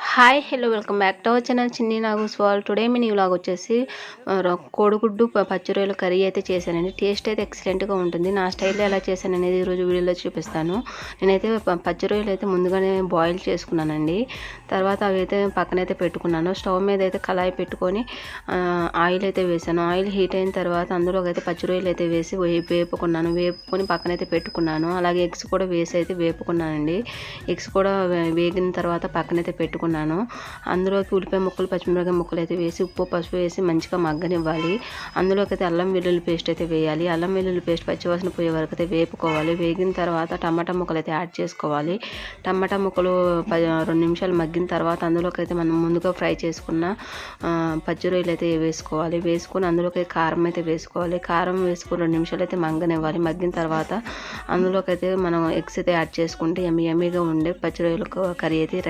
Hi hello welcome back to our channel Chinni Nagu స్వాల్ today me log వచ్చేసి కోడిగుడ్డు ప- పచ్చి కర్రీ అయితే చేశానండి. టేస్ట్ అయితే ఎక్సలెంట్గా ఉంటుంది. నా స్టైల్లో ఎలా చేశాను అనేది ఈరోజు వీడియోలో చూపిస్తాను. నేనైతే ప- పచ్చి రొయ్యలు అయితే ముందుగానే బాయిల్ చేసుకున్నానండి. తర్వాత అవి అయితే పక్కనైతే పెట్టుకున్నాను. స్టవ్ మీద అయితే కళాయి పెట్టుకొని ఆయిల్ అయితే వేసాను. ఆయిల్ హీట్ అయిన తర్వాత అందులోకి అయితే పచ్చి రొయ్యలు అయితే వేసి వే- వేపుకున్నాను. వేపుకొని పక్కనైతే పెట్టుకున్నాను. అలాగే ఎగ్స్ కూడా వేసి అయితే వేపుకున్నానండి. ఎగ్స్ కూడా వేగిన తర్వాత పక్కనైతే పెట్టుకున్నాను. అందులోకి ఉల్లిపాయ ముక్కలు పచ్చిమిరపకాయ ముక్కలు అయితే వేసి ఉప్పు పసుపు వేసి మంచిగా మగ్గనివ్వాలి. అందులోకి అయితే అల్లం వెల్లుల్లి పేస్ట్ అయితే వేయాలి. అల్లం వెల్లుల్లి పేస్ట్ పచ్చివాసన పోయే వరకు అయితే వేపుకోవాలి. వేగిన తర్వాత టమాటా ముక్కలు అయితే యాడ్ చేసుకోవాలి. టమాటా ముక్కలు ప- రెండు నిమిషాలు మగ్గిన తర్వాత అందులోకి అయితే మనం ముందుగా ఫ్రై చేసుకున్న పచ్చి రొయ్యలు అయితే వేసుకోవాలి. వేసుకొని అందులోకి కారం అయితే వేసుకోవాలి. కారం వేసుకుని రెండు నిమిషాలు అయితే మగ్గనివ్వాలి. మగ్గిన తర్వాత అందులోకి అయితే మనం ఎగ్స్ అయితే యాడ్ చేసుకుంటే ఎమ్మి ఎమ్మిగా ఉండే పచ్చి రొయ్యలు కర్రీ అయితే